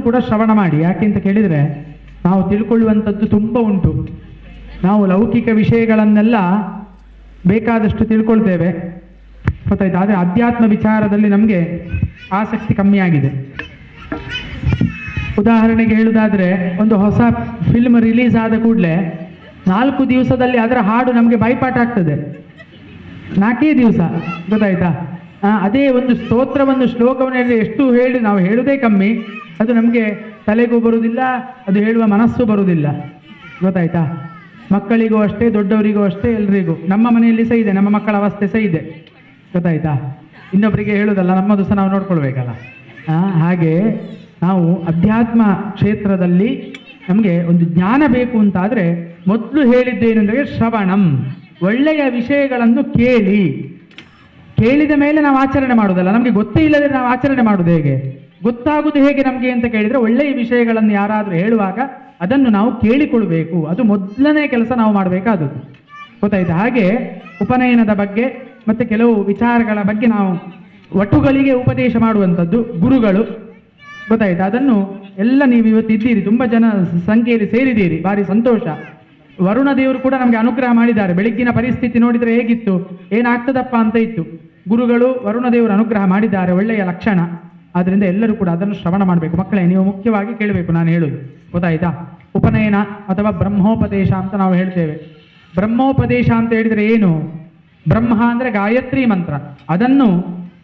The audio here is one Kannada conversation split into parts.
ಕೂಡ ಶ್ರವಣ ಮಾಡಿ. ಯಾಕೆ ಅಂತ ಕೇಳಿದರೆ, ನಾವು ತಿಳ್ಕೊಳ್ಳುವಂಥದ್ದು ತುಂಬ ಉಂಟು. ನಾವು ಲೌಕಿಕ ವಿಷಯಗಳನ್ನೆಲ್ಲ ಬೇಕಾದಷ್ಟು ತಿಳ್ಕೊಳ್ತೇವೆ. ಗೊತ್ತಾಯ್ತು? ಆದರೆ ಅಧ್ಯಾತ್ಮ ವಿಚಾರದಲ್ಲಿ ನಮಗೆ ಆಸಕ್ತಿ ಕಮ್ಮಿ ಆಗಿದೆ. ಉದಾಹರಣೆಗೆ ಹೇಳುವುದಾದರೆ ಒಂದು ಹೊಸ ಫಿಲ್ಮ್ ರಿಲೀಸ್ ಆದ ಕೂಡಲೇ ನಾಲ್ಕು ದಿವಸದಲ್ಲಿ ಅದರ ಹಾಡು ನಮಗೆ ಬೈಪಾಠ ಆಗ್ತದೆ. ನಾಲ್ಕೇ ದಿವಸ, ಗೊತ್ತಾಯ್ತಾ? ಅದೇ ಒಂದು ಸ್ತೋತ್ರವನ್ನು ಶ್ಲೋಕವನ್ನು ಎಷ್ಟು ಹೇಳಿ ನಾವು ಹೇಳುವುದೇ ಕಮ್ಮಿ. ಅದು ನಮಗೆ ತಲೆಗೂ ಬರುವುದಿಲ್ಲ, ಅದು ಹೇಳುವ ಮನಸ್ಸು ಬರುವುದಿಲ್ಲ. ಗೊತ್ತಾಯ್ತಾ? ಮಕ್ಕಳಿಗೂ ಅಷ್ಟೇ, ದೊಡ್ಡವರಿಗೂ ಅಷ್ಟೇ, ಎಲ್ರಿಗೂ. ನಮ್ಮ ಮನೆಯಲ್ಲಿ ಸಹ ಇದೆ, ನಮ್ಮ ಮಕ್ಕಳ ಅವಸ್ಥೆ ಸಹ ಇದೆ. ಗೊತ್ತಾಯ್ತಾ? ಇನ್ನೊಬ್ಬರಿಗೆ ಹೇಳುವುದಲ್ಲ ನಮ್ಮದು ಸಹ ನಾವು ನೋಡ್ಕೊಳ್ಬೇಕಲ್ಲ. ಹಾಗೆ ನಾವು ಅಧ್ಯಾತ್ಮ ಕ್ಷೇತ್ರದಲ್ಲಿ ನಮಗೆ ಒಂದು ಜ್ಞಾನ ಬೇಕು ಅಂತಾದರೆ ಮೊದಲು ಹೇಳಿದ್ದೇನೆಂದರೆ ಶ್ರವಣಂ. ಒಳ್ಳೆಯ ವಿಷಯಗಳನ್ನು ಕೇಳಿ. ಕೇಳಿದ ಮೇಲೆ ನಾವು ಆಚರಣೆ ಮಾಡೋದಲ್ಲ, ನಮಗೆ ಗೊತ್ತೇ ಇಲ್ಲದೆ ನಾವು ಆಚರಣೆ ಮಾಡೋದು ಹೇಗೆ? ಗೊತ್ತಾಗುವುದು ಹೇಗೆ ನಮಗೆ ಅಂತ ಕೇಳಿದರೆ ಒಳ್ಳೆಯ ವಿಷಯಗಳನ್ನು ಯಾರಾದರೂ ಹೇಳುವಾಗ ಅದನ್ನು ನಾವು ಕೇಳಿಕೊಳ್ಬೇಕು ಅದು ಮೊದಲನೇ ಕೆಲಸ ನಾವು ಮಾಡಬೇಕಾದದ್ದು. ಗೊತ್ತಾಯ್ತು? ಹಾಗೆ ಉಪನಯನದ ಬಗ್ಗೆ ಮತ್ತು ಕೆಲವು ವಿಚಾರಗಳ ಬಗ್ಗೆ ನಾವು ಒಟ್ಟುಗಳಿಗೆ ಉಪದೇಶ ಮಾಡುವಂಥದ್ದು ಗುರುಗಳು. ಗೊತ್ತಾಯ್ತು? ಅದನ್ನು ಎಲ್ಲ ನೀವು ಇವತ್ತು ಇದ್ದೀರಿ. ತುಂಬ ಜನ ಸಂಖ್ಯೆಯಲ್ಲಿ ಸೇರಿದ್ದೀರಿ. ಭಾರಿ ಸಂತೋಷ. ವರುಣ ದೇವರು ಕೂಡ ನಮಗೆ ಅನುಗ್ರಹ ಮಾಡಿದ್ದಾರೆ. ಬೆಳಗ್ಗಿನ ಪರಿಸ್ಥಿತಿ ನೋಡಿದರೆ ಹೇಗಿತ್ತು? ಏನಾಗ್ತದಪ್ಪ ಅಂತ ಇತ್ತು. ಗುರುಗಳು ವರುಣ ದೇವರು ಅನುಗ್ರಹ ಮಾಡಿದ್ದಾರೆ. ಒಳ್ಳೆಯ ಲಕ್ಷಣ. ಆದ್ದರಿಂದ ಎಲ್ಲರೂ ಕೂಡ ಅದನ್ನು ಶ್ರವಣ ಮಾಡಬೇಕು. ಮಕ್ಕಳೇ, ನೀವು ಮುಖ್ಯವಾಗಿ ಕೇಳಬೇಕು ನಾನು ಹೇಳೋದು ಗೊತ್ತಾಯ್ತಾ? ಉಪನಯನ ಅಥವಾ ಬ್ರಹ್ಮೋಪದೇಶ ಅಂತ ನಾವು ಹೇಳ್ತೇವೆ. ಬ್ರಹ್ಮೋಪದೇಶ ಅಂತ ಹೇಳಿದರೆ ಏನು? ಬ್ರಹ್ಮ ಅಂದರೆ ಗಾಯತ್ರಿ ಮಂತ್ರ. ಅದನ್ನು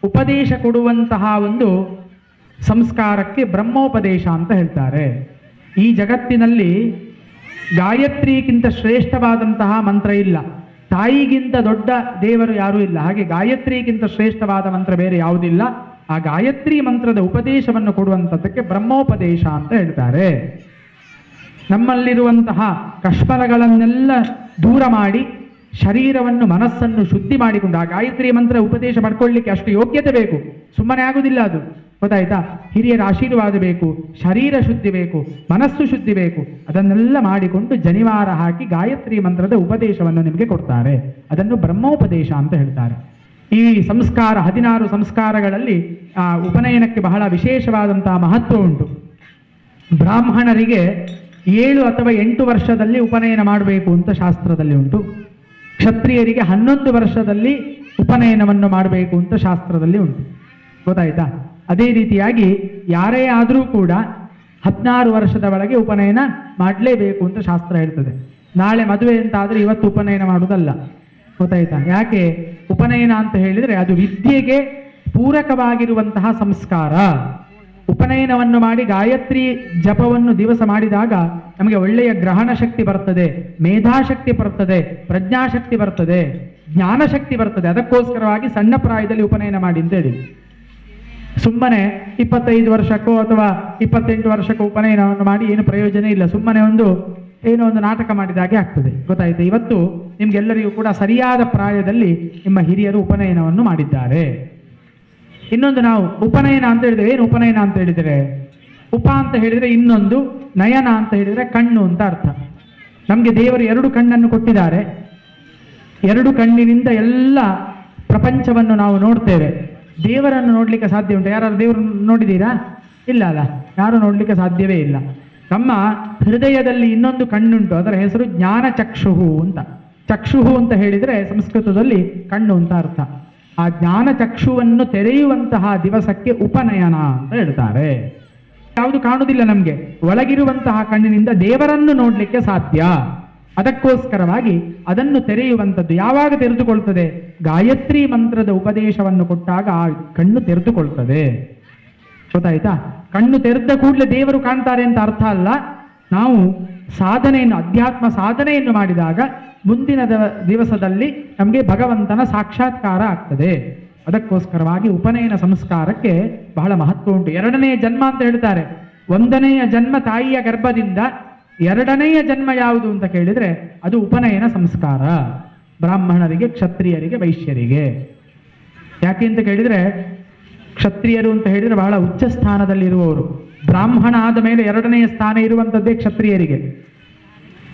ಉಪದೇಶ ಕೊಡುವಂತಹ ಒಂದು ಸಂಸ್ಕಾರಕ್ಕೆ ಬ್ರಹ್ಮೋಪದೇಶ ಅಂತ ಹೇಳ್ತಾರೆ. ಈ ಜಗತ್ತಿನಲ್ಲಿ ಗಾಯತ್ರಿಗಿಂತ ಶ್ರೇಷ್ಠವಾದಂತಹ ಮಂತ್ರ ಇಲ್ಲ. ತಾಯಿಗಿಂತ ದೊಡ್ಡ ದೇವರು ಯಾರೂ ಇಲ್ಲ. ಹಾಗೆ ಗಾಯತ್ರಿಗಿಂತ ಶ್ರೇಷ್ಠವಾದ ಮಂತ್ರ ಬೇರೆ ಯಾವುದಿಲ್ಲ. ಆ ಗಾಯತ್ರಿ ಮಂತ್ರದ ಉಪದೇಶವನ್ನು ಕೊಡುವಂಥದ್ದಕ್ಕೆ ಬ್ರಹ್ಮೋಪದೇಶ ಅಂತ ಹೇಳ್ತಾರೆ. ನಮ್ಮಲ್ಲಿರುವಂತಹ ಕಷ್ಮಲಗಳನ್ನೆಲ್ಲ ದೂರ ಮಾಡಿ ಶರೀರವನ್ನು ಮನಸ್ಸನ್ನು ಶುದ್ಧಿ ಮಾಡಿಕೊಂಡು ಆ ಗಾಯತ್ರಿ ಮಂತ್ರ ಉಪದೇಶ ಮಾಡ್ಕೊಳ್ಳಿಕ್ಕೆ ಅಷ್ಟು ಯೋಗ್ಯತೆ ಬೇಕು. ಸುಮ್ಮನೆ ಆಗುದಿಲ್ಲ ಅದು. ಗೊತ್ತಾಯ್ತಾ? ಹಿರಿಯರ ಆಶೀರ್ವಾದ ಬೇಕು, ಶರೀರ ಶುದ್ಧಿ ಬೇಕು, ಮನಸ್ಸು ಶುದ್ಧಿ ಬೇಕು. ಅದನ್ನೆಲ್ಲ ಮಾಡಿಕೊಂಡು ಜನಿವಾರ ಹಾಕಿ ಗಾಯತ್ರಿ ಮಂತ್ರದ ಉಪದೇಶವನ್ನು ನಿಮಗೆ ಕೊಡ್ತಾರೆ. ಅದನ್ನು ಬ್ರಹ್ಮೋಪದೇಶ ಅಂತ ಹೇಳ್ತಾರೆ. ಈ ಸಂಸ್ಕಾರ, ಹದಿನಾರು ಸಂಸ್ಕಾರಗಳಲ್ಲಿ, ಆ, ಉಪನಯನಕ್ಕೆ ಬಹಳ ವಿಶೇಷವಾದಂತಹ ಮಹತ್ವ ಉಂಟು. ಬ್ರಾಹ್ಮಣರಿಗೆ ಏಳು ಅಥವಾ ಎಂಟು ವರ್ಷದಲ್ಲಿ ಉಪನಯನ ಮಾಡಬೇಕು ಅಂತ ಶಾಸ್ತ್ರದಲ್ಲಿ ಉಂಟು. ಕ್ಷತ್ರಿಯರಿಗೆ ಹನ್ನೊಂದು ವರ್ಷದಲ್ಲಿ ಉಪನಯನವನ್ನು ಮಾಡಬೇಕು ಅಂತ ಶಾಸ್ತ್ರದಲ್ಲಿ ಉಂಟು. ಗೊತ್ತಾಯ್ತಾ? ಅದೇ ರೀತಿಯಾಗಿ ಯಾರೇ ಆದರೂ ಕೂಡ ಹದಿನಾರು ವರ್ಷದ ಒಳಗೆ ಉಪನಯನ ಮಾಡಲೇಬೇಕು ಅಂತ ಶಾಸ್ತ್ರ ಹೇಳ್ತದೆ. ನಾಳೆ ಮದುವೆ ಅಂತ ಇವತ್ತು ಉಪನಯನ ಮಾಡುವುದಲ್ಲ. ಗೊತ್ತಾಯ್ತಾ? ಯಾಕೆ? ಉಪನಯನ ಅಂತ ಹೇಳಿದರೆ ಅದು ವಿದ್ಯೆಗೆ ಪೂರಕವಾಗಿರುವಂತಹ ಸಂಸ್ಕಾರ. ಉಪನಯನವನ್ನು ಮಾಡಿ ಗಾಯತ್ರಿ ಜಪವನ್ನು ದಿವಸ ಮಾಡಿದಾಗ ನಮಗೆ ಒಳ್ಳೆಯ ಗ್ರಹಣ ಶಕ್ತಿ ಬರ್ತದೆ, ಮೇಧಾಶಕ್ತಿ ಬರ್ತದೆ, ಪ್ರಜ್ಞಾಶಕ್ತಿ ಬರ್ತದೆ, ಜ್ಞಾನಶಕ್ತಿ ಬರ್ತದೆ. ಅದಕ್ಕೋಸ್ಕರವಾಗಿ ಸಣ್ಣ ಪ್ರಾಯದಲ್ಲಿ ಉಪನಯನ ಮಾಡಿ ಅಂತೇಳಿ ಸುಮ್ಮನೆ ಇಪ್ಪತ್ತೈದು ವರ್ಷಕ್ಕೋ ಅಥವಾ ಇಪ್ಪತ್ತೆಂಟು ವರ್ಷಕ್ಕೋ ಉಪನಯನವನ್ನು ಮಾಡಿ ಏನು ಪ್ರಯೋಜನ ಇಲ್ಲ. ಸುಮ್ಮನೆ ಒಂದು ಏನೋ ಒಂದು ನಾಟಕ ಮಾಡಿದ ಹಾಗೆ ಆಗ್ತದೆ. ಗೊತ್ತಾಯ್ತು? ಇವತ್ತು ನಿಮ್ಗೆಲ್ಲರಿಗೂ ಕೂಡ ಸರಿಯಾದ ಪ್ರಾಯದಲ್ಲಿ ನಿಮ್ಮ ಹಿರಿಯರು ಉಪನಯನವನ್ನು ಮಾಡಿದ್ದಾರೆ. ಇನ್ನೊಂದು ನಾವು ಉಪನಯನ ಅಂತ ಹೇಳಿದ್ರೆ ಏನು ಉಪನಯನ ಅಂತ ಹೇಳಿದರೆ? ಉಪ ಅಂತ ಹೇಳಿದರೆ ಇನ್ನೊಂದು, ನಯನ ಅಂತ ಹೇಳಿದರೆ ಕಣ್ಣು ಅಂತ ಅರ್ಥ. ನಮಗೆ ದೇವರು ಎರಡು ಕಣ್ಣನ್ನು ಕೊಟ್ಟಿದ್ದಾರೆ. ಎರಡು ಕಣ್ಣಿನಿಂದ ಎಲ್ಲ ಪ್ರಪಂಚವನ್ನು ನಾವು ನೋಡ್ತೇವೆ. ದೇವರನ್ನು ನೋಡಲಿಕ್ಕೆ ಸಾಧ್ಯ ಉಂಟು? ಯಾರು ದೇವರನ್ನು ನೋಡಿದ್ದೀರಾ? ಇಲ್ಲ ಅಲ್ಲ, ಯಾರು ನೋಡಲಿಕ್ಕೆ ಸಾಧ್ಯವೇ ಇಲ್ಲ. ನಮ್ಮ ಹೃದಯದಲ್ಲಿ ಇನ್ನೊಂದು ಕಣ್ಣುಂಟು, ಅದರ ಹೆಸರು ಜ್ಞಾನ ಚಕ್ಷುಹು ಅಂತ. ಚಕ್ಷುಹು ಅಂತ ಹೇಳಿದರೆ ಸಂಸ್ಕೃತದಲ್ಲಿ ಕಣ್ಣು ಅಂತ ಅರ್ಥ. ಆ ಜ್ಞಾನ ಚಕ್ಷುವನ್ನು ತೆರೆಯುವಂತಹ ದಿವಸಕ್ಕೆ ಉಪನಯನ ಅಂತ ಹೇಳ್ತಾರೆ. ಯಾವುದು ಕಾಣುವುದಿಲ್ಲ ನಮಗೆ. ಒಳಗಿರುವಂತಹ ಕಣ್ಣಿನಿಂದ ದೇವರನ್ನು ನೋಡಲಿಕ್ಕೆ ಸಾಧ್ಯ. ಅದಕ್ಕೋಸ್ಕರವಾಗಿ ಅದನ್ನು ತೆರೆಯುವಂಥದ್ದು ಯಾವಾಗ ತೆರೆದುಕೊಳ್ತದೆ? ಗಾಯತ್ರಿ ಮಂತ್ರದ ಉಪದೇಶವನ್ನು ಕೊಟ್ಟಾಗ ಆ ಕಣ್ಣು ತೆರೆದುಕೊಳ್ತದೆ. ಗೊತ್ತಾಯ್ತಾ? ಕಣ್ಣು ತೆರೆದ ಕೂಡಲೇ ದೇವರು ಕಾಣ್ತಾರೆ ಅಂತ ಅರ್ಥ ಅಲ್ಲ. ನಾವು ಸಾಧನೆಯನ್ನು, ಅಧ್ಯಾತ್ಮ ಸಾಧನೆಯನ್ನು ಮಾಡಿದಾಗ ಮುಂದಿನ ದಿವಸದಲ್ಲಿ ನಮಗೆ ಭಗವಂತನ ಸಾಕ್ಷಾತ್ಕಾರ ಆಗ್ತದೆ. ಅದಕ್ಕೋಸ್ಕರವಾಗಿ ಉಪನಯನ ಸಂಸ್ಕಾರಕ್ಕೆ ಬಹಳ ಮಹತ್ವ ಉಂಟು. ಎರಡನೆಯ ಜನ್ಮ ಅಂತ ಹೇಳ್ತಾರೆ. ಒಂದನೆಯ ಜನ್ಮ ತಾಯಿಯ ಗರ್ಭದಿಂದ ಎರಡನೆಯ ಜನ್ಮ ಯಾವುದು ಅಂತ ಕೇಳಿದ್ರೆ ಅದು ಉಪನಯನ ಸಂಸ್ಕಾರ. ಬ್ರಾಹ್ಮಣರಿಗೆ, ಕ್ಷತ್ರಿಯರಿಗೆ, ವೈಶ್ಯರಿಗೆ. ಯಾಕೆ ಅಂತ ಕೇಳಿದ್ರೆ, ಕ್ಷತ್ರಿಯರು ಅಂತ ಹೇಳಿದ್ರೆ ಬಹಳ ಉಚ್ಚ ಸ್ಥಾನದಲ್ಲಿರುವವರು ಬ್ರಾಹ್ಮಣ ಆದ ಮೇಲೆ ಎರಡನೆಯ ಸ್ಥಾನ ಇರುವಂಥದ್ದೇ ಕ್ಷತ್ರಿಯರಿಗೆ.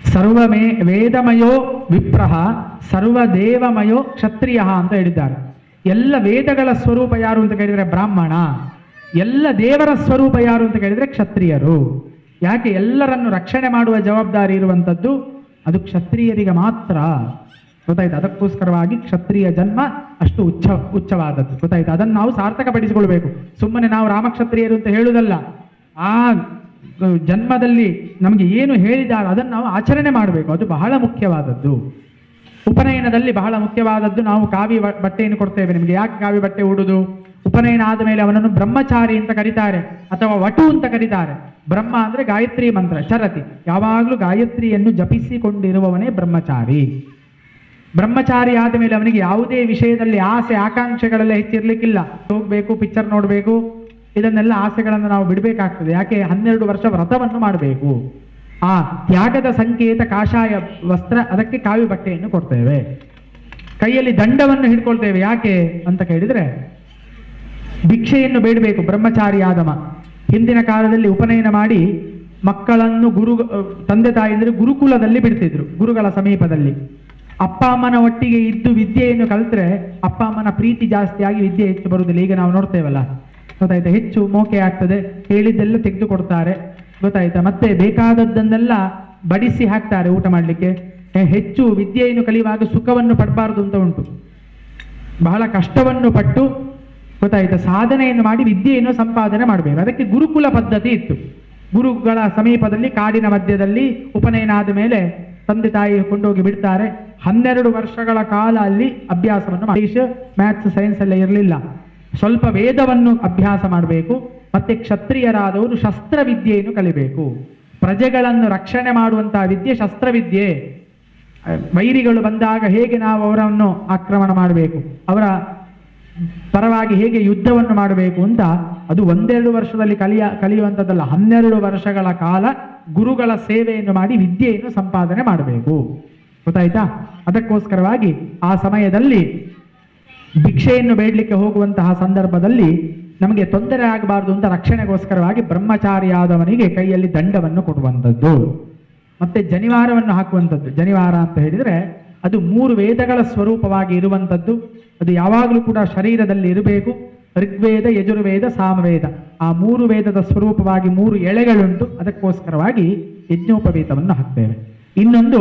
ಸರ್ವಮೇ ವೇದಮಯೋ ವಿಪ್ರಹ, ಸರ್ವದೇವಮಯೋ ಕ್ಷತ್ರಿಯ ಅಂತ ಹೇಳಿದ್ದಾರೆ. ಎಲ್ಲ ವೇದಗಳ ಸ್ವರೂಪ ಯಾರು ಅಂತ ಕೇಳಿದರೆ ಬ್ರಾಹ್ಮಣ. ಎಲ್ಲ ದೇವರ ಸ್ವರೂಪ ಯಾರು ಅಂತ ಕೇಳಿದರೆ ಕ್ಷತ್ರಿಯರು. ಯಾಕೆ ಎಲ್ಲರನ್ನು ರಕ್ಷಣೆ ಮಾಡುವ ಜವಾಬ್ದಾರಿ ಇರುವಂಥದ್ದು ಅದು ಕ್ಷತ್ರಿಯರಿಗೆ ಮಾತ್ರ. ಗೊತ್ತಾಯ್ತು? ಅದಕ್ಕೋಸ್ಕರವಾಗಿ ಕ್ಷತ್ರಿಯ ಜನ್ಮ ಅಷ್ಟು ಉಚ್ಚ, ಉಚ್ಚವಾದದ್ದು. ಗೊತ್ತಾಯ್ತು? ಅದನ್ನು ನಾವು ಸಾರ್ಥಕಪಡಿಸಿಕೊಳ್ಬೇಕು. ಸುಮ್ಮನೆ ನಾವು ರಾಮಕ್ಷತ್ರಿಯರು ಅಂತ ಹೇಳುವುದಲ್ಲ ಆ ಜನ್ಮದಲ್ಲಿ ನಮಗೆ ಏನು ಹೇಳಿದಾರೋ ಅದನ್ನು ನಾವು ಆಚರಣೆ ಮಾಡಬೇಕು. ಅದು ಬಹಳ ಮುಖ್ಯವಾದದ್ದು. ಉಪನಯನದಲ್ಲಿ ಬಹಳ ಮುಖ್ಯವಾದದ್ದು. ನಾವು ಕಾವಿ ಬಟ್ಟೆಯನ್ನು ಕೊಡ್ತೇವೆ. ನಿಮಗೆ ಯಾಕೆ ಕಾವಿ ಬಟ್ಟೆ ಉಡುದು? ಉಪನಯನ ಆದ ಮೇಲೆ ಅವನನ್ನು ಬ್ರಹ್ಮಚಾರಿ ಅಂತ ಕರೀತಾರೆ. ಅಥವಾ ವಟು ಅಂತ ಕರೀತಾರೆ. ಬ್ರಹ್ಮ ಅಂದ್ರೆ ಗಾಯತ್ರಿ ಮಂತ್ರ ಚರತಿ ಯಾವಾಗಲೂ ಗಾಯತ್ರಿಯನ್ನು ಜಪಿಸಿಕೊಂಡಿರುವವನೇ ಬ್ರಹ್ಮಚಾರಿ. ಬ್ರಹ್ಮಚಾರಿ ಆದ ಮೇಲೆ ಅವನಿಗೆ ಯಾವುದೇ ವಿಷಯದಲ್ಲಿ ಆಸೆ, ಆಕಾಂಕ್ಷೆಗಳೆಲ್ಲ ಹೆಚ್ಚಿರ್ಲಿಕ್ಕಿಲ್ಲ. ಹೋಗ್ಬೇಕು ಪಿಕ್ಚರ್ ನೋಡಬೇಕು ಇದನ್ನೆಲ್ಲ ಆಸೆಗಳನ್ನು ನಾವು ಬಿಡಬೇಕಾಗ್ತದೆ. ಯಾಕೆ? ಹನ್ನೆರಡು ವರ್ಷ ವ್ರತವನ್ನು ಮಾಡಬೇಕು. ಆ ತ್ಯಾಗದ ಸಂಕೇತ ಕಾಷಾಯ ವಸ್ತ್ರ, ಅದಕ್ಕೆ ಕಾವಿ ಬಟ್ಟೆಯನ್ನು ಕೊಡ್ತೇವೆ. ಕೈಯಲ್ಲಿ ದಂಡವನ್ನು ಹಿಡ್ಕೊಳ್ತೇವೆ. ಯಾಕೆ ಅಂತ ಕೇಳಿದ್ರೆ, ಭಿಕ್ಷೆಯನ್ನು ಬೇಡಬೇಕು. ಬ್ರಹ್ಮಚಾರಿ ಆದಮ. ಹಿಂದಿನ ಕಾಲದಲ್ಲಿ ಉಪನಯನ ಮಾಡಿ ಮಕ್ಕಳನ್ನು ಗುರು, ತಂದೆ ತಾಯಿಯಂದ್ರೆ ಗುರುಕುಲದಲ್ಲಿ ಬಿಡ್ತಿದ್ರು, ಗುರುಗಳ ಸಮೀಪದಲ್ಲಿ. ಅಪ್ಪ ಅಮ್ಮನ ಒಟ್ಟಿಗೆ ಇದ್ದು ವಿದ್ಯೆಯನ್ನು ಕಲಿತ್ರೆ ಅಪ್ಪ ಅಮ್ಮನ ಪ್ರೀತಿ ಜಾಸ್ತಿ ಆಗಿ ವಿದ್ಯೆ ಹೆಚ್ಚು ಬರುವುದಿಲ್ಲ. ಈಗ ನಾವು ನೋಡ್ತೇವಲ್ಲ ಗೊತ್ತಾಯ್ತಾ? ಹೆಚ್ಚು ಮೋಕೆ ಆಗ್ತದೆ. ಹೇಳಿದ್ದೆಲ್ಲ ತೆಗೆದು ಕೊಡ್ತಾರೆ ಗೊತ್ತಾಯ್ತಾ? ಮತ್ತೆ ಬೇಕಾದದ್ದನ್ನೆಲ್ಲ ಬಡಿಸಿ ಹಾಕ್ತಾರೆ ಊಟ ಮಾಡಲಿಕ್ಕೆ. ಹೆಚ್ಚು ವಿದ್ಯೆಯನ್ನು ಕಲಿಯುವಾಗ ಸುಖವನ್ನು ಪಡಬಾರದು ಅಂತ ಉಂಟು. ಬಹಳ ಕಷ್ಟವನ್ನು ಪಟ್ಟು, ಗೊತ್ತಾಯ್ತಾ? ಸಾಧನೆಯನ್ನು ಮಾಡಿ ವಿದ್ಯೆಯನ್ನು ಸಂಪಾದನೆ ಮಾಡಬೇಕು. ಅದಕ್ಕೆ ಗುರುಕುಲ ಪದ್ಧತಿ ಇತ್ತು. ಗುರುಗಳ ಸಮೀಪದಲ್ಲಿ, ಕಾಡಿನ ಮಧ್ಯದಲ್ಲಿ ಉಪನಯನ ಆದ ಮೇಲೆ ತಂದೆ ತಾಯಿ ಕೊಂಡೋಗಿ ಬಿಡ್ತಾರೆ. ಹನ್ನೆರಡು ವರ್ಷಗಳ ಕಾಲ ಅಲ್ಲಿ ಅಭ್ಯಾಸವನ್ನು ಇಂಗ್ಲಿಷ್, ಮ್ಯಾಥ್ಸ್, ಸೈನ್ಸ್ ಎಲ್ಲ ಇರಲಿಲ್ಲ. ಸ್ವಲ್ಪ ವೇದವನ್ನು ಅಭ್ಯಾಸ ಮಾಡಬೇಕು ಮತ್ತೆ ಕ್ಷತ್ರಿಯರಾದವರು ಶಸ್ತ್ರವಿದ್ಯೆಯನ್ನು ಕಲಿಬೇಕು. ಪ್ರಜೆಗಳನ್ನು ರಕ್ಷಣೆ ಮಾಡುವಂತಹ ವಿದ್ಯೆ ಶಸ್ತ್ರವಿದ್ಯೆ. ವೈರಿಗಳು ಬಂದಾಗ ಹೇಗೆ ನಾವು ಅವರನ್ನು ಆಕ್ರಮಣ ಮಾಡಬೇಕು ಅವರ ಪರವಾಗಿ ಹೇಗೆ ಯುದ್ಧವನ್ನು ಮಾಡಬೇಕು ಅಂತ ಅದು ಒಂದೆರಡು ವರ್ಷದಲ್ಲಿ ಕಲಿಯ ಕಲಿಯುವಂಥದ್ದಲ್ಲ ಹನ್ನೆರಡು ವರ್ಷಗಳ ಕಾಲ ಗುರುಗಳ ಸೇವೆಯನ್ನು ಮಾಡಿ ವಿದ್ಯೆಯನ್ನು ಸಂಪಾದನೆ ಮಾಡಬೇಕು. ಗೊತ್ತಾಯ್ತಾ? ಅದಕ್ಕೋಸ್ಕರವಾಗಿ ಆ ಸಮಯದಲ್ಲಿ ಭಿಕ್ಷೆಯನ್ನು ಬೇಡಲಿಕ್ಕೆ ಹೋಗುವಂತಹ ಸಂದರ್ಭದಲ್ಲಿ ನಮಗೆ ತೊಂದರೆ ಆಗಬಾರದು ಅಂತ ರಕ್ಷಣೆಗೋಸ್ಕರವಾಗಿ ಬ್ರಹ್ಮಚಾರಿಯಾದವನಿಗೆ ಕೈಯಲ್ಲಿ ದಂಡವನ್ನು ಕೊಡುವಂಥದ್ದು. ಮತ್ತೆ ಜನಿವಾರವನ್ನು ಹಾಕುವಂಥದ್ದು. ಜನಿವಾರ ಅಂತ ಹೇಳಿದರೆ ಅದು ಮೂರು ವೇದಗಳ ಸ್ವರೂಪವಾಗಿ ಇರುವಂಥದ್ದು. ಅದು ಯಾವಾಗಲೂ ಕೂಡ ಶರೀರದಲ್ಲಿ ಇರಬೇಕು. ಋಗ್ವೇದ, ಯಜುರ್ವೇದ, ಸಾಮವೇದ. ಆ ಮೂರು ವೇದದ ಸ್ವರೂಪವಾಗಿ ಮೂರು ಎಳೆಗಳುಂಟು. ಅದಕ್ಕೋಸ್ಕರವಾಗಿ ಯಜ್ಞೋಪವೇತವನ್ನು ಹಾಕ್ತೇವೆ. ಇನ್ನೊಂದು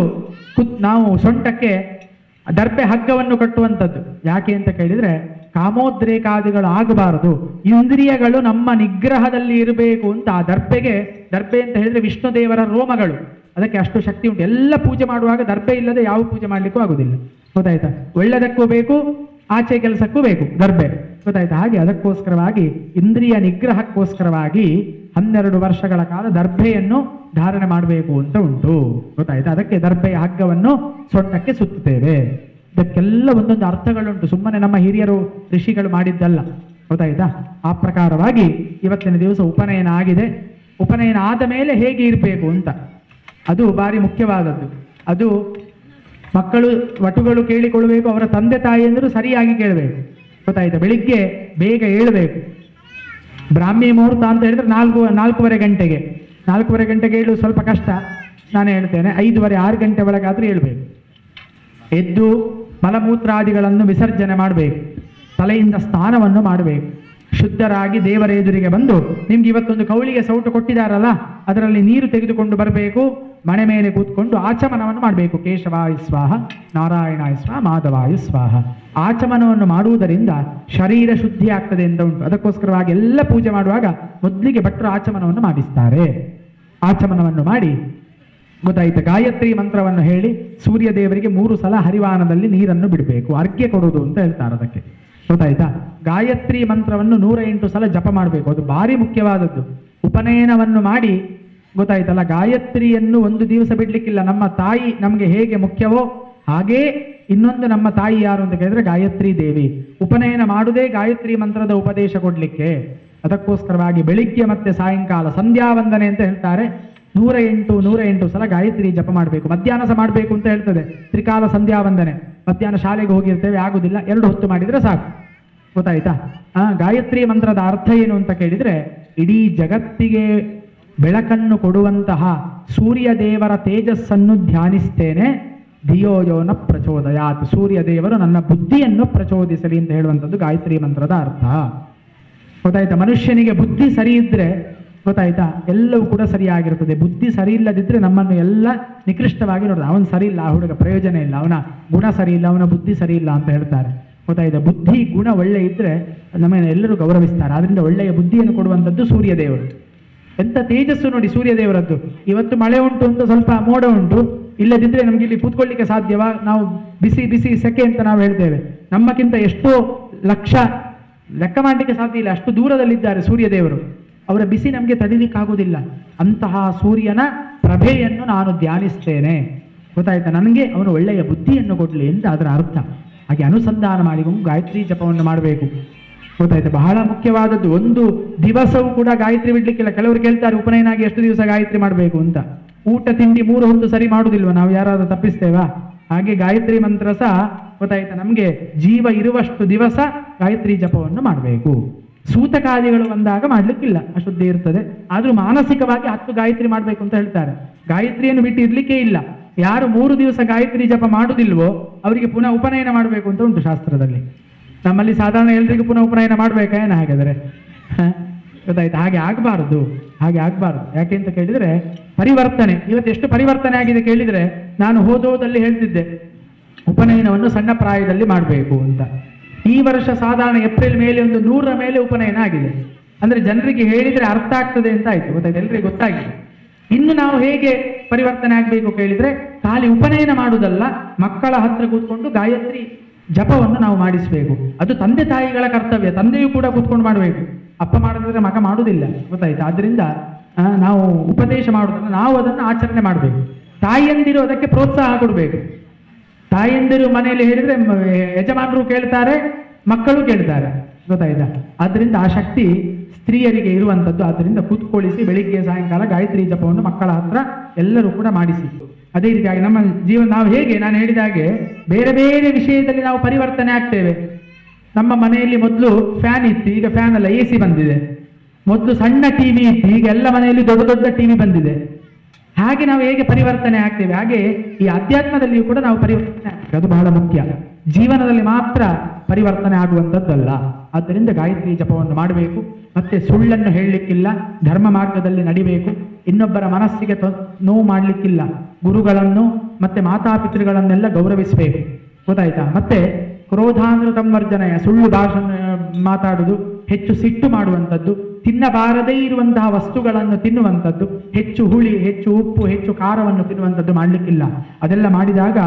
ಕುತ್ ನಾವು ಸೊಂಟಕ್ಕೆ ದರ್ಬೆ ಹಗ್ಗವನ್ನು ಕಟ್ಟುವಂಥದ್ದು. ಯಾಕೆ ಅಂತ ಕೇಳಿದ್ರೆ, ಕಾಮೋದ್ರೇಕಾದಿಗಳು ಆಗಬಾರದು. ಇಂದ್ರಿಯಗಳು ನಮ್ಮ ನಿಗ್ರಹದಲ್ಲಿ ಇರಬೇಕು ಅಂತ ಆ ದರ್ಪೆಗೆ, ದರ್ಪೆ ಅಂತ ಹೇಳಿದ್ರೆ ವಿಷ್ಣು ದೇವರ ರೋಮಗಳು. ಅದಕ್ಕೆ ಅಷ್ಟು ಶಕ್ತಿ ಉಂಟು. ಎಲ್ಲ ಪೂಜೆ ಮಾಡುವಾಗ ದರ್ಪೆ ಇಲ್ಲದೆ ಯಾವ ಪೂಜೆ ಮಾಡ್ಲಿಕ್ಕೂ ಆಗುದಿಲ್ಲ. ಗೊತ್ತಾಯ್ತಾ? ಒಳ್ಳೆದಕ್ಕೂ ಬೇಕು ಆಚೆ ಕೆಲಸಕ್ಕೂ ಬೇಕು, ಗರ್ಭೆ. ಗೊತ್ತಾಯ್ತು? ಹಾಗೆ ಅದಕ್ಕೋಸ್ಕರವಾಗಿ, ಇಂದ್ರಿಯ ನಿಗ್ರಹಕ್ಕೋಸ್ಕರವಾಗಿ ಹನ್ನೆರಡು ವರ್ಷಗಳ ಕಾಲ ದರ್ಭೆಯನ್ನು ಧಾರಣೆ ಮಾಡಬೇಕು ಅಂತ ಉಂಟು. ಗೊತ್ತಾಯ್ತಾ? ಅದಕ್ಕೆ ದರ್ಭೆಯ ಹಗ್ಗವನ್ನು ಸೊಂಟಕ್ಕೆ ಸುತ್ತುತ್ತೇವೆ. ಇದಕ್ಕೆಲ್ಲ ಒಂದೊಂದು ಅರ್ಥಗಳುಂಟು. ಸುಮ್ಮನೆ ನಮ್ಮ ಹಿರಿಯರು, ಋಷಿಗಳು ಮಾಡಿದ್ದಲ್ಲ. ಗೊತ್ತಾಯ್ತಾ? ಆ ಪ್ರಕಾರವಾಗಿ ಇವತ್ತಿನ ದಿವಸ ಉಪನಯನ ಆಗಿದೆ. ಉಪನಯನ ಆದ ಮೇಲೆ ಹೇಗೆ ಇರಬೇಕು ಅಂತ. ಅದು ಭಾರಿ ಮುಖ್ಯವಾದದ್ದು. ಅದು ಮಕ್ಕಳು ವಟುಗಳು ಕೇಳಿಕೊಳ್ಳಬೇಕು, ಅವರ ತಂದೆ ತಾಯಿಯಂದರು ಸರಿಯಾಗಿ ಕೇಳಬೇಕು. ಗೊತ್ತಾಯ್ತಾ? ಬೆಳಿಗ್ಗೆ ಬೇಗ ಏಳಬೇಕು. ಬ್ರಾಹ್ಮಿ ಮುಹೂರ್ತ ಅಂತ ಹೇಳಿದ್ರೆ ನಾಲ್ಕು, ನಾಲ್ಕೂವರೆ ಗಂಟೆಗೆ. ನಾಲ್ಕೂವರೆ ಗಂಟೆಗೆ ಹೇಳುವುದು ಸ್ವಲ್ಪ ಕಷ್ಟ. ನಾನು ಹೇಳ್ತೇನೆ, ಐದುವರೆ, ಆರು ಗಂಟೆ ಒಳಗಾದರೂ ಹೇಳಬೇಕು ಎದ್ದು ಮಲಮೂತ್ರಾದಿಗಳನ್ನು ವಿಸರ್ಜನೆ ಮಾಡಬೇಕು. ತಲೆಯಿಂದ ಸ್ನಾನವನ್ನು ಮಾಡಬೇಕು. ಶುದ್ಧರಾಗಿ ದೇವರ ಎದುರಿಗೆ ಬಂದು, ನಿಮ್ಗೆ ಇವತ್ತೊಂದು ಕೌಳಿಗೆ ಸೌಟು ಕೊಟ್ಟಿದ್ದಾರಲ್ಲ ಅದರಲ್ಲಿ ನೀರು ತೆಗೆದುಕೊಂಡು ಬರಬೇಕು. ಮಣೆ ಮೇಲೆ ಕೂತ್ಕೊಂಡು ಆಚಮನವನ್ನು ಮಾಡಬೇಕು. ಕೇಶವಾಯು ಸ್ವಾಹ, ನಾರಾಯಣಾಯ ಸ್ವಾಹ, ಮಾಧವಾಯು ಸ್ವಾಹ. ಆಚಮನವನ್ನು ಮಾಡುವುದರಿಂದ ಶರೀರ ಶುದ್ಧಿ ಆಗ್ತದೆ ಅಂತ ಉಂಟು. ಅದಕ್ಕೋಸ್ಕರವಾಗಿ ಎಲ್ಲ ಪೂಜೆ ಮಾಡುವಾಗ ಮೊದಲಿಗೆ ಭಟ್ರು ಆಚಮನವನ್ನು ಮಾಡಿಸ್ತಾರೆ. ಆಚಮನವನ್ನು ಮಾಡಿ ಗೊತ್ತಾಯ್ತು ಗಾಯತ್ರಿ ಮಂತ್ರವನ್ನು ಹೇಳಿ ಸೂರ್ಯ ದೇವರಿಗೆ ಮೂರು ಸಲ ಹರಿವಾನದಲ್ಲಿ ನೀರನ್ನು ಬಿಡಬೇಕು. ಅರ್ಘ್ಯ ಕೊಡುವುದು ಅಂತ ಹೇಳ್ತಾರೆ ಅದಕ್ಕೆ. ಗೊತ್ತಾಯ್ತಾ ಗಾಯತ್ರಿ ಮಂತ್ರವನ್ನು ನೂರ ಎಂಟು ಸಲ ಜಪ ಮಾಡಬೇಕು. ಅದು ಭಾರಿ ಮುಖ್ಯವಾದದ್ದು. ಉಪನಯನವನ್ನು ಮಾಡಿ ಗೊತ್ತಾಯ್ತಲ್ಲ? ಗಾಯತ್ರಿಯನ್ನು ಒಂದು ದಿವಸ ಬಿಡ್ಲಿಕ್ಕಿಲ್ಲ. ನಮ್ಮ ತಾಯಿ ನಮಗೆ ಹೇಗೆ ಮುಖ್ಯವೋ ಹಾಗೇ ಇನ್ನೊಂದು ನಮ್ಮ ತಾಯಿ ಯಾರು ಅಂತ ಕೇಳಿದ್ರೆ ಗಾಯತ್ರಿ ದೇವಿ. ಉಪನಯನ ಮಾಡುವುದೇ ಗಾಯತ್ರಿ ಮಂತ್ರದ ಉಪದೇಶ ಕೊಡ್ಲಿಕ್ಕೆ. ಅದಕ್ಕೋಸ್ಕರವಾಗಿ ಬೆಳಿಗ್ಗೆ ಮತ್ತೆ ಸಾಯಂಕಾಲ ಸಂಧ್ಯಾ ವಂದನೆ ಅಂತ ಹೇಳ್ತಾರೆ. ನೂರ ಎಂಟು ನೂರ ಎಂಟು ಸಲ ಗಾಯತ್ರಿ ಜಪ ಮಾಡಬೇಕು. ಮಧ್ಯಾಹ್ನ ಸಹ ಮಾಡಬೇಕು ಅಂತ ಹೇಳ್ತದೆ. ತ್ರಿಕಾಲ ಸಂಧ್ಯಾ ವಂದನೆ ಮಧ್ಯಾಹ್ನ ಶಾಲೆಗೆ ಹೋಗಿರ್ತೇವೆ, ಆಗುದಿಲ್ಲ. ಎರಡು ಹೊತ್ತು ಮಾಡಿದ್ರೆ ಸಾಕು. ಗೊತ್ತಾಯ್ತಾ? ಆ, ಗಾಯತ್ರಿ ಮಂತ್ರದ ಅರ್ಥ ಏನು ಅಂತ ಕೇಳಿದ್ರೆ, ಇಡೀ ಜಗತ್ತಿಗೆ ಬೆಳಕನ್ನು ಕೊಡುವಂತಹ ಸೂರ್ಯ ದೇವರ ತೇಜಸ್ಸನ್ನು ಧ್ಯಾನಿಸ್ತೇನೆ. ಧಿಯೋಯೋನ ಪ್ರಚೋದಯಾತ್. ಸೂರ್ಯ ದೇವರು ನನ್ನ ಬುದ್ಧಿಯನ್ನು ಪ್ರಚೋದಿಸಲಿ ಅಂತ ಹೇಳುವಂಥದ್ದು ಗಾಯತ್ರಿ ಮಂತ್ರದ ಅರ್ಥ. ಗೊತ್ತಾಯ್ತಾ? ಮನುಷ್ಯನಿಗೆ ಬುದ್ಧಿ ಸರಿ ಇದ್ರೆ, ಗೊತ್ತಾಯ್ತಾ? ಎಲ್ಲವೂ ಕೂಡ ಸರಿಯಾಗಿರುತ್ತದೆ ಬುದ್ಧಿ ಸರಿ ಇಲ್ಲದಿದ್ರೆ ನಮ್ಮನ್ನು ಎಲ್ಲ ನಿಕೃಷ್ಟವಾಗಿ ನೋಡಿದ ಅವನು ಸರಿ ಇಲ್ಲ, ಆ ಹುಡುಗ ಪ್ರಯೋಜನ ಇಲ್ಲ, ಅವನ ಗುಣ ಸರಿ ಇಲ್ಲ, ಅವನ ಬುದ್ಧಿ ಸರಿ ಇಲ್ಲ ಅಂತ ಹೇಳ್ತಾರೆ. ಗೊತ್ತಾಯ್ತಾ? ಬುದ್ಧಿ ಗುಣ ಒಳ್ಳೆ ಇದ್ರೆ ನಮ್ಮನ್ನು ಎಲ್ಲರೂ ಗೌರವಿಸ್ತಾರೆ. ಅದರಿಂದ ಒಳ್ಳೆಯ ಬುದ್ಧಿಯನ್ನು ಕೊಡುವಂಥದ್ದು ಸೂರ್ಯ ದೇವರು ಎಂತ ತೇಜಸ್ಸು ನೋಡಿ ಸೂರ್ಯದೇವರದ್ದು. ಇವತ್ತು ಮಳೆ ಉಂಟು ಅಂತ ಸ್ವಲ್ಪ ಮೋಡ ಉಂಟು. ಇಲ್ಲದಿದ್ರೆ ನಮ್ಗೆ ಇಲ್ಲಿ ಕೂತ್ಕೊಳ್ಳಿಕ್ಕೆ ಸಾಧ್ಯವಾ? ನಾವು ಬಿಸಿ ಬಿಸಿ ಸೆಕೆ ಅಂತ ನಾವು ಹೇಳ್ತೇವೆ. ನಮ್ಮಕ್ಕಿಂತ ಎಷ್ಟೋ ಲಕ್ಷ ಲೆಕ್ಕ ಮಾಡಲಿಕ್ಕೆ ಸಾಧ್ಯ ಇಲ್ಲ. ಅಷ್ಟು ದೂರದಲ್ಲಿದ್ದಾರೆ ಸೂರ್ಯದೇವರು. ಅವರ ಬಿಸಿ ನಮಗೆ ತಡಿಲಿಕ್ಕಾಗುವುದಿಲ್ಲ. ಅಂತಹ ಸೂರ್ಯನ ಪ್ರಭೆಯನ್ನು ನಾನು ಧ್ಯಾನಿಸ್ತೇನೆ. ಗೊತ್ತಾಯ್ತಾ? ನನಗೆ ಅವನು ಒಳ್ಳೆಯ ಬುದ್ಧಿಯನ್ನು ಕೊಡಲಿ ಅಂತ ಅದರ ಅರ್ಥ. ಹಾಗೆ ಅನುಸಂಧಾನ ಮಾಡಿ ಗಾಯತ್ರಿ ಜಪವನ್ನು ಮಾಡಬೇಕು. ಗೊತ್ತಾಯ್ತು ಬಹಳ ಮುಖ್ಯವಾದದ್ದು ಒಂದು ದಿವಸವೂ ಕೂಡ ಗಾಯತ್ರಿ ಬಿಡ್ಲಿಕ್ಕಿಲ್ಲ. ಕೆಲವರು ಕೇಳ್ತಾರೆ ಉಪನಯನಾಗಿ ಎಷ್ಟು ದಿವಸ ಗಾಯತ್ರಿ ಮಾಡಬೇಕು ಅಂತ. ಊಟ, ತಿಂಡಿ ಮೂರು ಹೊತ್ತು ಸರಿ ಮಾಡುದಿಲ್ವ? ನಾವು ಯಾರಾದ್ರೂ ತಪ್ಪಿಸ್ತೇವಾ? ಹಾಗೆ ಗಾಯತ್ರಿ ಮಂತ್ರ ಸಹ ಗೊತ್ತಾಯ್ತಾ? ನಮಗೆ ಜೀವ ಇರುವಷ್ಟು ದಿವಸ ಗಾಯತ್ರಿ ಜಪವನ್ನು ಮಾಡಬೇಕು. ಸೂತಕಾದಿಗಳು ಬಂದಾಗ ಮಾಡ್ಲಿಕ್ಕಿಲ್ಲ. ಅಶುದ್ಧಿ ಇರ್ತದೆ. ಆದ್ರೂ ಮಾನಸಿಕವಾಗಿ ಹತ್ತು ಗಾಯತ್ರಿ ಮಾಡಬೇಕು ಅಂತ ಹೇಳ್ತಾರೆ. ಗಾಯತ್ರಿಯನ್ನು ಬಿಟ್ಟು ಇರ್ಲಿಕ್ಕೆ ಇಲ್ಲ. ಯಾರು ಮೂರು ದಿವಸ ಗಾಯತ್ರಿ ಜಪ ಮಾಡುದಿಲ್ವೋ, ಅವರಿಗೆ ಪುನಃ ಉಪನಯನ ಮಾಡಬೇಕು ಅಂತ ಉಂಟು ಶಾಸ್ತ್ರದಲ್ಲಿ. ನಮ್ಮಲ್ಲಿ ಸಾಧಾರಣ ಎಲ್ರಿಗೂ ಪುನಃ ಉಪನಯನ ಮಾಡ್ಬೇಕಾ ಏನು ಹಾಗಾದ್ರೆ? ಗೊತ್ತಾಯ್ತು? ಹಾಗೆ ಆಗ್ಬಾರ್ದು ಹಾಗೆ ಆಗ್ಬಾರ್ದು. ಯಾಕೆ ಅಂತ ಕೇಳಿದ್ರೆ, ಪರಿವರ್ತನೆ, ಇವತ್ತು ಎಷ್ಟು ಪರಿವರ್ತನೆ ಆಗಿದೆ ಕೇಳಿದ್ರೆ, ನಾನು ಹೋದೋದಲ್ಲಿ ಹೇಳ್ತಿದ್ದೆ, ಉಪನಯನವನ್ನು ಸಣ್ಣ ಪ್ರಾಯದಲ್ಲಿ ಮಾಡಬೇಕು ಅಂತ. ಈ ವರ್ಷ ಸಾಧಾರಣ ಏಪ್ರಿಲ್ ಮೇಲೆ ಒಂದು ನೂರರ ಮೇಲೆ ಉಪನಯನ ಆಗಿದೆ. ಅಂದ್ರೆ ಜನರಿಗೆ ಹೇಳಿದ್ರೆ ಅರ್ಥ ಆಗ್ತದೆ ಅಂತ ಆಯ್ತು. ಗೊತ್ತಾಯ್ತು? ಎಲ್ರಿಗೂ ಗೊತ್ತಾಗಿದೆ. ಇನ್ನು ನಾವು ಹೇಗೆ ಪರಿವರ್ತನೆ ಆಗಬೇಕು ಕೇಳಿದ್ರೆ, ಖಾಲಿ ಉಪನಯನ ಮಾಡುವುದಲ್ಲ ಮಕ್ಕಳ ಹತ್ರ ಕೂತ್ಕೊಂಡು ಗಾಯತ್ರಿ ಜಪವನ್ನು ನಾವು ಮಾಡಿಸಬೇಕು. ಅದು ತಂದೆ ತಾಯಿಗಳ ಕರ್ತವ್ಯ. ತಂದೆಯೂ ಕೂಡ ಕೂತ್ಕೊಂಡು ಮಾಡಬೇಕು. ಅಪ್ಪ ಮಾಡಿದ್ರೆ ಮಗ ಮಾಡುವುದಿಲ್ಲ ಗೊತ್ತಾಯ್ತು? ಆದ್ರಿಂದ ಆ, ನಾವು ಉಪದೇಶ ಮಾಡುವುದನ್ನು ನಾವು ಅದನ್ನು ಆಚರಣೆ ಮಾಡಬೇಕು. ತಾಯಿಯಂದಿರು ಅದಕ್ಕೆ ಪ್ರೋತ್ಸಾಹ ಕೊಡಬೇಕು. ತಾಯಿಯಂದಿರು ಮನೆಯಲ್ಲಿ ಹೇಳಿದ್ರೆ ಯಜಮಾನರು ಕೇಳ್ತಾರೆ ಮಕ್ಕಳು ಕೇಳ್ತಾರೆ. ಗೊತ್ತಾಯ್ತ? ಆದ್ರಿಂದ ಆ ಶಕ್ತಿ ಸ್ತ್ರೀಯರಿಗೆ ಇರುವಂಥದ್ದು. ಆದ್ದರಿಂದ ಕೂತ್ಕೊಳಿಸಿ ಬೆಳಿಗ್ಗೆ ಸಾಯಂಕಾಲ ಗಾಯತ್ರಿ ಜಪವನ್ನು ಮಕ್ಕಳ ಹತ್ರ ಎಲ್ಲರೂ ಕೂಡ ಮಾಡಿಸಿ. ಅದೇ ರೀತಿಯಾಗಿ ನಮ್ಮ ಜೀವನ ನಾವು ಹೇಗೆ, ನಾನು ಹೇಳಿದ ಹಾಗೆ ಬೇರೆ ಬೇರೆ ವಿಷಯದಲ್ಲಿ ನಾವು ಪರಿವರ್ತನೆ ಆಗ್ತೇವೆ. ನಮ್ಮ ಮನೆಯಲ್ಲಿ ಮೊದಲು ಫ್ಯಾನ್ ಇತ್ತು, ಈಗ ಫ್ಯಾನ್ ಅಲ್ಲ ಎ ಸಿ ಬಂದಿದೆ. ಮೊದಲು ಸಣ್ಣ ಟಿವಿ ಇತ್ತು, ಈಗ ಎಲ್ಲ ಮನೆಯಲ್ಲಿ ದೊಡ್ಡ ದೊಡ್ಡ ಟಿವಿ ಬಂದಿದೆ. ಹಾಗೆ ನಾವು ಹೇಗೆ ಪರಿವರ್ತನೆ ಆಗ್ತೇವೆ? ಹಾಗೆ ಈ ಅಧ್ಯಾತ್ಮದಲ್ಲಿಯೂ ಕೂಡ ನಾವು ಪರಿವರ್ತನೆ ಆಗ್ತೇವೆ. ಅದು ಬಹಳ ಮುಖ್ಯ. ಜೀವನದಲ್ಲಿ ಮಾತ್ರ ಪರಿವರ್ತನೆ ಆಗುವಂಥದ್ದಲ್ಲ. ಆದ್ದರಿಂದ ಗಾಯತ್ರಿ ಜಪವನ್ನು ಮಾಡಬೇಕು. ಮತ್ತೆ ಸುಳ್ಳನ್ನು ಹೇಳಲಿಕ್ಕಿಲ್ಲ, ಧರ್ಮ ಮಾರ್ಗದಲ್ಲಿ ನಡಿಬೇಕು. ಇನ್ನೊಬ್ಬರ ಮನಸ್ಸಿಗೆ ನೋವು ಮಾಡಲಿಕ್ಕಿಲ್ಲ. ಗುರುಗಳನ್ನು ಮತ್ತೆ ಮಾತಾಪಿತೃಗಳನ್ನೆಲ್ಲ ಗೌರವಿಸಬೇಕು. ಗೊತ್ತಾಯ್ತಾ? ಮತ್ತೆ ಕ್ರೋಧಾನೃತಂ ವರ್ಜನೆಯ, ಸುಳ್ಳು ಭಾಷಣ ಮಾತಾಡುವುದು ಹೆಚ್ಚು ಸಿಟ್ಟು ಮಾಡುವಂಥದ್ದು, ತಿನ್ನಬಾರದೇ ಇರುವಂತಹ ವಸ್ತುಗಳನ್ನು ತಿನ್ನುವಂಥದ್ದು, ಹೆಚ್ಚು ಹುಳಿ, ಹೆಚ್ಚು ಉಪ್ಪು, ಹೆಚ್ಚು ಖಾರವನ್ನು ತಿನ್ನುವಂಥದ್ದು ಮಾಡಲಿಕ್ಕಿಲ್ಲ. ಅದೆಲ್ಲ ಮಾಡಿದಾಗ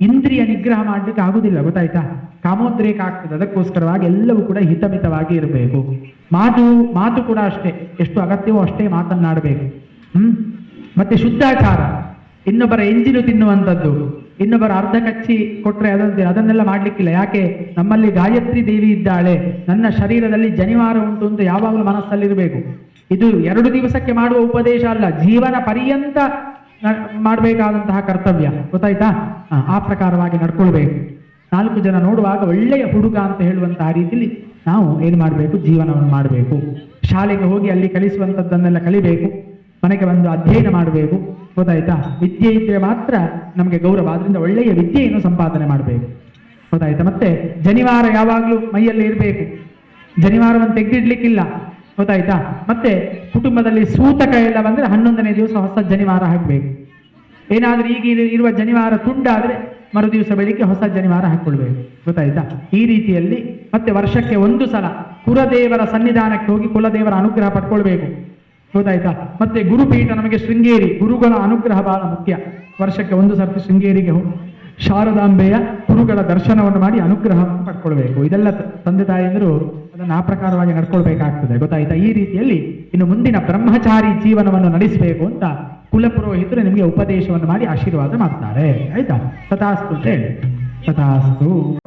ಇಂದ್ರಿಯ ನಿಗ್ರಹ ಮಾಡಲಿಕ್ಕೆ ಆಗುದಿಲ್ಲ, ಗೊತ್ತಾಯ್ತಾ? ಕಾಮೋದ್ರೇಕ ಆಗ್ತದೆ, ಅದಕ್ಕೋಸ್ಕರವಾಗಿ ಎಲ್ಲವೂ ಕೂಡ ಹಿತಮಿತವಾಗಿ ಇರಬೇಕು. ಮಾತು ಮಾತು ಕೂಡ ಅಷ್ಟೇ. ಎಷ್ಟು ಅಗತ್ಯವೋ ಅಷ್ಟೇ ಮಾತನ್ನಾಡಬೇಕು. ಹ್ಮ್? ಮತ್ತೆ ಶುದ್ಧಾಚಾರ. ಇನ್ನೊಬ್ಬರ ಎಂಜಿನು ತಿನ್ನುವಂಥದ್ದು. ಇನ್ನೊಬ್ಬರ ಅರ್ಧ ಕಚ್ಚಿ ಕೊಟ್ಟರೆ ಅದಂತೆ ಅದನ್ನೆಲ್ಲ ಮಾಡ್ಲಿಕ್ಕಿಲ್ಲ. ಯಾಕೆ? ನಮ್ಮಲ್ಲಿ ಗಾಯತ್ರಿ ದೇವಿ ಇದ್ದಾಳೆ. ನನ್ನ ಶರೀರದಲ್ಲಿ ಜನಿವಾರ ಉಂಟು ಅಂತ ಯಾವಾಗಲೂ ಮನಸ್ಸಲ್ಲಿರಬೇಕು. ಇದು ಎರಡು ದಿವಸಕ್ಕೆ ಮಾಡುವ ಉಪದೇಶ ಅಲ್ಲ. ಜೀವನ ಪರ್ಯಂತ ಮಾಡಬೇಕಾದಂತಹ ಕರ್ತವ್ಯ. ಗೊತ್ತಾಯ್ತಾ? ಆ ಪ್ರಕಾರವಾಗಿ ನಡ್ಕೊಳ್ಬೇಕು. ನಾಲ್ಕು ಜನ ನೋಡುವಾಗ ಒಳ್ಳೆಯ ಹುಡುಗ ಅಂತ ಹೇಳುವಂತಹ ರೀತಿಯಲ್ಲಿ ನಾವು ಏನು ಮಾಡಬೇಕು? ಜೀವನವನ್ನು ಮಾಡಬೇಕು. ಶಾಲೆಗೆ ಹೋಗಿ ಅಲ್ಲಿ ಕಲಿಸುವಂಥದ್ದನ್ನೆಲ್ಲ ಕಲಿಬೇಕು. ಮನೆಗೆ ಬಂದು ಅಧ್ಯಯನ ಮಾಡಬೇಕು. ಗೊತ್ತಾಯ್ತಾ? ವಿದ್ಯೆ ಇದ್ರೆ ಮಾತ್ರ ನಮಗೆ ಗೌರವ ಅದರಿಂದ ಒಳ್ಳೆಯ ವಿದ್ಯೆಯನ್ನು ಸಂಪಾದನೆ ಮಾಡಬೇಕು. ಗೊತ್ತಾಯ್ತಾ? ಮತ್ತೆ ಜನಿವಾರ ಯಾವಾಗಲೂ ಮೈಯಲ್ಲಿ ಇರಬೇಕು. ಜನಿವಾರವನ್ನು ತೆಗೆದಿಡ್ಲಿಕ್ಕಿಲ್ಲ. ಗೊತ್ತಾಯ್ತಾ? ಮತ್ತೆ ಕುಟುಂಬದಲ್ಲಿ ಸೂತಕ ಎಲ್ಲ ಬಂದ್ರೆ ಹನ್ನೊಂದನೇ ದಿವಸ ಹೊಸ ಜನಿವಾರ ಹಾಕಬೇಕು. ಏನಾದ್ರೂ ಈಗ ಇರುವ ಜನಿವಾರ ತುಂಡಾದ್ರೆ ಮರು ದಿವಸ ಬೆಳಿಗ್ಗೆ ಹೊಸ ಜನಿವಾರ ಹಾಕೊಳ್ಬೇಕು ಗೊತ್ತಾಯ್ತಾ? ಈ ರೀತಿಯಲ್ಲಿ ಮತ್ತೆ ವರ್ಷಕ್ಕೆ ಒಂದು ಸಲ ಕುರದೇವರ ಸನ್ನಿಧಾನಕ್ಕೆ ಹೋಗಿ ಕುಲದೇವರ ಅನುಗ್ರಹ ಪಡ್ಕೊಳ್ಬೇಕು. ಗೊತ್ತಾಯ್ತಾ? ಮತ್ತೆ ಗುರುಪೀಠ ನಮಗೆ ಶೃಂಗೇರಿ, ಗುರುಗಳ ಅನುಗ್ರಹ ಬಹಳ ಮುಖ್ಯ. ವರ್ಷಕ್ಕೆ ಒಂದು ಸರ್ತಿ ಶೃಂಗೇರಿಗೆ ಹೋಗಿ ಶಾರದಾಂಬೆಯ ಗುರುಗಳ ದರ್ಶನವನ್ನು ಮಾಡಿ ಅನುಗ್ರಹವನ್ನು ಪಡ್ಕೊಳ್ಬೇಕು. ಇದೆಲ್ಲ ತಂದೆ ತಾಯಿಯಂದರು ಅದನ್ನು ಆ ಪ್ರಕಾರವಾಗಿ ನಡ್ಕೊಳ್ಬೇಕಾಗ್ತದೆ. ಗೊತ್ತಾಯ್ತಾ? ಈ ರೀತಿಯಲ್ಲಿ ಇನ್ನು ಮುಂದಿನ ಬ್ರಹ್ಮಚಾರಿ ಜೀವನವನ್ನು ನಡೆಸಬೇಕು ಅಂತ ಕುಲಪುರೋಹಿತರು ನಿಮಗೆ ಉಪದೇಶವನ್ನು ಮಾಡಿ ಆಶೀರ್ವಾದ ಮಾಡ್ತಾರೆ. ಆಯ್ತಾ? ಸತಾಸ್ತು ಅಂತ ಹೇಳಿ. ತಥಾಸ್ತು.